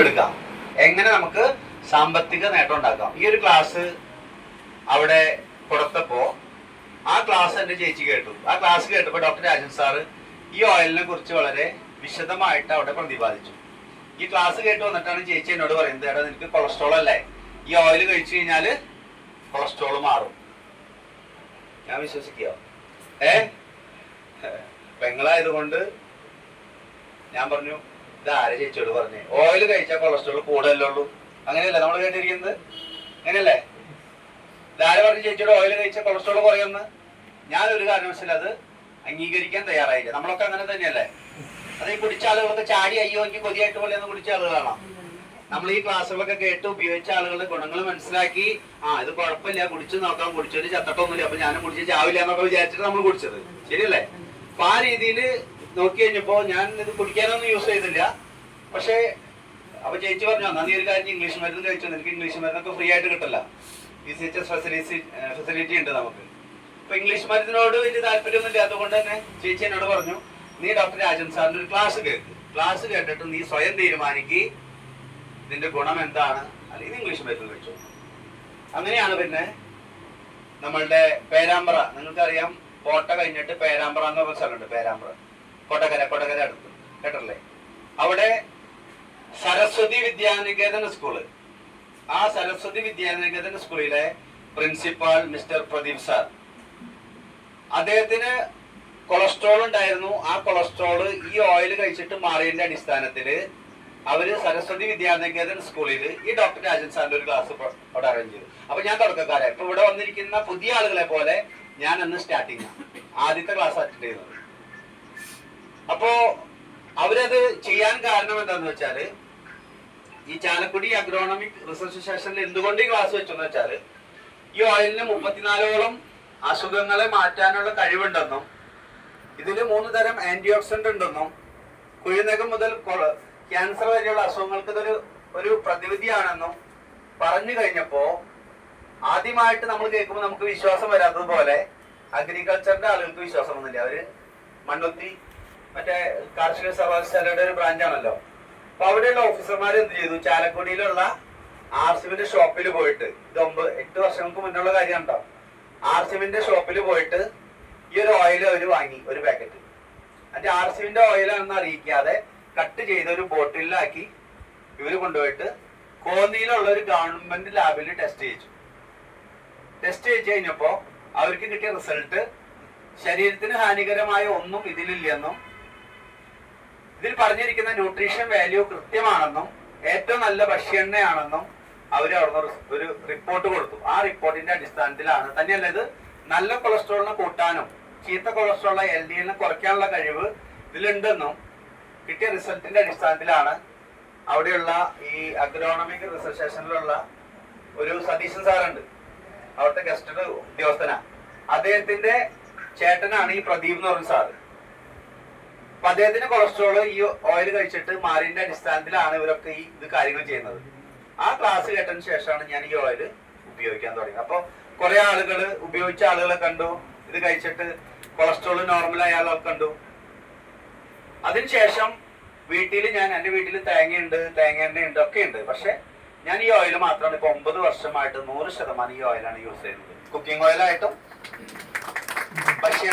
വീണ്ടെടുക്കാം എങ്ങനെ നമുക്ക് സാമ്പത്തിക നേട്ടം ഉണ്ടാക്കാം? ഈ ഒരു ക്ലാസ് അവിടെ കൊടുത്തപ്പോ ആ ക്ലാസ് എന്റെ ചേച്ചി കേട്ടു. ആ ക്ലാസ് കേട്ടപ്പോൾ ഡോക്ടർ രാജൻ സാറ് ഈ ഓയിലിനെ കുറിച്ച് വളരെ വിശദമായിട്ട് അവിടെ പ്രതിപാദിച്ചു. ഈ ക്ലാസ് കേട്ട് വന്നിട്ടാണ് ചേച്ചി എന്നോട് പറയുന്നത് എടാ നിനക്ക് കൊളസ്ട്രോൾ അല്ലേ? ഈ ഓയിൽ കഴിച്ചു കഴിഞ്ഞാൽ കൊളസ്ട്രോൾ മാറും. ഞാൻ വിശ്വസിക്കോ ഏ? പെങ്ങളായതുകൊണ്ട് ഞാൻ പറഞ്ഞു ഇത് ആരെ ചേച്ചിയോട് പറഞ്ഞേ? ഓയിൽ കഴിച്ചാൽ കൊളസ്ട്രോൾ കൂടുതലേ ഉള്ളൂ. അങ്ങനെയല്ലേ നമ്മൾ കേട്ടിരിക്കുന്നത്? അങ്ങനെയല്ലേ ഇതാരെ പറഞ്ഞു ചേച്ചിയോട് ഓയിൽ കഴിച്ചാൽ കൊളസ്ട്രോൾ കുറയുമെന്ന്? ഞാൻ ഒരു കാരണവശാലും അത് അംഗീകരിക്കാൻ തയ്യാറായില്ല. നമ്മളൊക്കെ അങ്ങനെ തന്നെയല്ലേ? അത് ഈ കുടിച്ച ആളുകളൊക്കെ ചാടി അയ്യോ എനിക്ക് കൊതിയായിട്ട് പോലെ ഒന്ന് കുടിച്ച ആളുകളാണോ നമ്മൾ ഈ ക്ലാസ്സുകളൊക്കെ കേട്ട് ഉപയോഗിച്ച ആളുകളുടെ ഗുണങ്ങൾ മനസ്സിലാക്കി ആ ഇത് കുഴപ്പമില്ല കുടിച്ചു നോക്കാം കുടിച്ചൊരു ചത്തട്ടൊന്നുമില്ല അപ്പൊ ഞാനും കുടിച്ച് ചാവില്ല എന്നൊക്കെ വിചാരിച്ചിട്ട് നമ്മൾ കുടിച്ചത്. ശരിയല്ലേ? അപ്പൊ ആ രീതിയിൽ നോക്കി കഴിഞ്ഞപ്പോ ഞാൻ ഇത് കുടിക്കാനൊന്നും യൂസ് ചെയ്തില്ല. പക്ഷേ അപ്പൊ ചേച്ചി പറഞ്ഞു എന്നാ നീ ഒരു കാര്യം ഇംഗ്ലീഷ് മരുന്ന് കഴിച്ചു? നിനക്ക് ഇംഗ്ലീഷ് മരുന്നൊക്കെ ഫ്രീ ആയിട്ട് കിട്ടില്ല ഈ C H S facility facility ഉണ്ട് നമുക്ക്. അപ്പൊ ഇംഗ്ലീഷ് മരുന്നിനോട് വലിയ താല്പര്യമൊന്നും ഇല്ലാത്തതുകൊണ്ട് തന്നെ ചേച്ചി എന്നോട് പറഞ്ഞു നീ ഡോക്ടർ രാജൻ സാറിന്റെ ഒരു ക്ലാസ് കേൾക്ക് ക്ലാസ് കേട്ടിട്ട് നീ സ്വയം തീരുമാനിക്കി ഇതിന്റെ ഗുണം എന്താണ്? അല്ലെങ്കിൽ ഇംഗ്ലീഷ് മരുന്ന് കഴിച്ചു. അങ്ങനെയാണ് പിന്നെ നമ്മളുടെ പേരാമ്പ്ര. നിങ്ങൾക്കറിയാം കോട്ട കഴിഞ്ഞിട്ട് പേരാമ്പ്ര എന്ന് പറഞ്ഞ സ്ഥലമുണ്ട് പേരാമ്പ്ര. കൊട്ടക്കര കൊടകര അടുത്ത്. കേട്ടല്ലേ? അവിടെ സരസ്വതി വിദ്യാനികേതന സ്കൂൾ ആ സരസ്വതി വിദ്യാനികേതന സ്കൂളിലെ പ്രിൻസിപ്പാൾ മിസ്റ്റർ പ്രദീപ് സാർ അദ്ദേഹത്തിന് കൊളസ്ട്രോൾ ഉണ്ടായിരുന്നു. ആ കൊളസ്ട്രോൾ ഈ ഓയിൽ കഴിച്ചിട്ട് മാറിയതിന്റെ അടിസ്ഥാനത്തിൽ അവർ സരസ്വതി വിദ്യാനികേതൻ സ്കൂളിൽ ഈ ഡോക്ടർ രാജൻ സാറിന്റെ ഒരു ക്ലാസ് അവിടെ അറേഞ്ച് ചെയ്തു. അപ്പൊ ഞാൻ തുടക്കക്കാരെ. ഇപ്പൊ ഇവിടെ വന്നിരിക്കുന്ന പുതിയ ആളുകളെ പോലെ ഞാൻ അന്ന് സ്റ്റാർട്ടിങ് ആദ്യത്തെ ക്ലാസ് അറ്റൻഡ് ചെയ്യുന്നത്. അപ്പോ അവരത് ചെയ്യാൻ കാരണം എന്താന്ന് വെച്ചാൽ ഈ ചാലക്കുടി അഗ്രോണമിക് റിസർച്ച് സെഷനിൽ എന്തുകൊണ്ട് ഈ ക്ലാസ് വെച്ചെന്ന് വെച്ചാൽ ഈ ഓയിലിന് മുപ്പത്തിനാലോളം അസുഖങ്ങളെ മാറ്റാനുള്ള കഴിവുണ്ടെന്നും ഇതിൽ മൂന്ന് തരം ആന്റി ഓക്സിഡന്റ് ഉണ്ടെന്നും കുഴിനകം മുതൽ ക്യാൻസർ വരെയുള്ള അസുഖങ്ങൾക്ക് ഇതൊരു ഒരു പ്രതിവിധിയാണെന്നും പറഞ്ഞു കഴിഞ്ഞപ്പോ ആദ്യമായിട്ട് നമ്മൾ കേൾക്കുമ്പോൾ നമുക്ക് വിശ്വാസം വരാത്തതുപോലെ അഗ്രികൾച്ചറിന്റെ ആളുകൾക്ക് വിശ്വാസം വന്നില്ല? അവർ മണ്ണുത്തി മറ്റേ കാർഷിക സർവകലാശാലയുടെ ഒരു ബ്രാഞ്ചാണല്ലോ അപ്പൊ അവിടെയുള്ള ഓഫീസർമാർ എന്ത് ചെയ്തു? ചാലക്കുടിയിലുള്ള ആർ സിമിന്റെ ഷോപ്പിൽ പോയിട്ട് ഇത് ഒമ്പത് എട്ട് വർഷങ്ങൾക്ക് മുന്നുള്ള കാര്യം ഉണ്ടോ ആർ സിമിന്റെ ഷോപ്പിൽ പോയിട്ട് ഈ ഒരു ഓയിൽ അവർ വാങ്ങി ഒരു പാക്കറ്റ് എന്നിട്ട് ആർ സിമിന്റെ ഓയിലാണെന്ന് അറിയിക്കാതെ കട്ട് ചെയ്ത ഒരു ബോട്ടിലാക്കി ഇവർ കൊണ്ടുപോയിട്ട് കോന്നിയിലുള്ള ഒരു ഗവൺമെന്റ് ലാബിൽ ടെസ്റ്റ് ചെയ്യിച്ചു ടെസ്റ്റ് ചെയ്ത് കഴിഞ്ഞപ്പോ അവർക്ക് കിട്ടിയ റിസൾട്ട് ശരീരത്തിന് ഹാനികരമായ ഒന്നും ഇതിലില്ലെന്നും ഇതിൽ പറഞ്ഞിരിക്കുന്ന ന്യൂട്രീഷൻ വാല്യൂ കൃത്യമാണെന്നും ഏറ്റവും നല്ല ഭക്ഷ്യെണ്ണയാണെന്നും അവർ അവിടുന്ന് ഒരു- റിപ്പോർട്ട് കൊടുത്തു. ആ റിപ്പോർട്ടിന്റെ അടിസ്ഥാനത്തിലാണ്. തന്നെയല്ല ഇത് നല്ല കൊളസ്ട്രോളിനെ കൂട്ടാനും ചീത്ത കൊളസ്ട്രോളിനെ എൽ ഡി എല്ലിനെ കുറയ്ക്കാനുള്ള കഴിവ് ഇതിലുണ്ടെന്നും കിട്ടിയ റിസൾട്ടിന്റെ അടിസ്ഥാനത്തിലാണ് അവിടെയുള്ള ഈ അഗ്രോണമിക് റിസർച്ച് സ്റ്റേഷനിലുള്ള ഒരു സതീശൻ സാറുണ്ട്. അവിടുത്തെ ഗസ്റ്റ് ഉദ്യോഗസ്ഥനാണ് അദ്ദേഹത്തിന്റെ ചേട്ടനാണ് ഈ പ്രദീപ് എന്ന് പറഞ്ഞ സാറ്. അപ്പൊ അദ്ദേഹത്തിന് കൊളസ്ട്രോൾ ഈ ഓയിൽ കഴിച്ചിട്ട് മാറിന്റെ അടിസ്ഥാനത്തിലാണ് ഇവരൊക്കെ ഈ ഇത് കാര്യങ്ങൾ ചെയ്യുന്നത്. ആ ക്ലാസ് കേട്ടതിന് ശേഷമാണ് ഞാൻ ഈ ഓയിൽ ഉപയോഗിക്കാൻ തുടങ്ങിയത്. അപ്പൊ കുറെ ആളുകൾ ഉപയോഗിച്ച ആളുകളെ കണ്ടു ഇത് കഴിച്ചിട്ട് കൊളസ്ട്രോൾ നോർമൽ ആയ കണ്ടു. അതിനുശേഷം വീട്ടിൽ ഞാൻ എന്റെ വീട്ടിൽ തേങ്ങയുണ്ട് തേങ്ങ ഉണ്ട് ഒക്കെ ഉണ്ട് പക്ഷെ ഞാൻ ഈ ഓയിൽ മാത്രമാണ് ഇപ്പൊ ഒമ്പത് വർഷമായിട്ട് നൂറ് ശതമാനം ഈ ഓയിലാണ് യൂസ് ചെയ്യുന്നത്. കുക്കിംഗ് ഓയിലായിട്ടും ഭക്ഷ്യ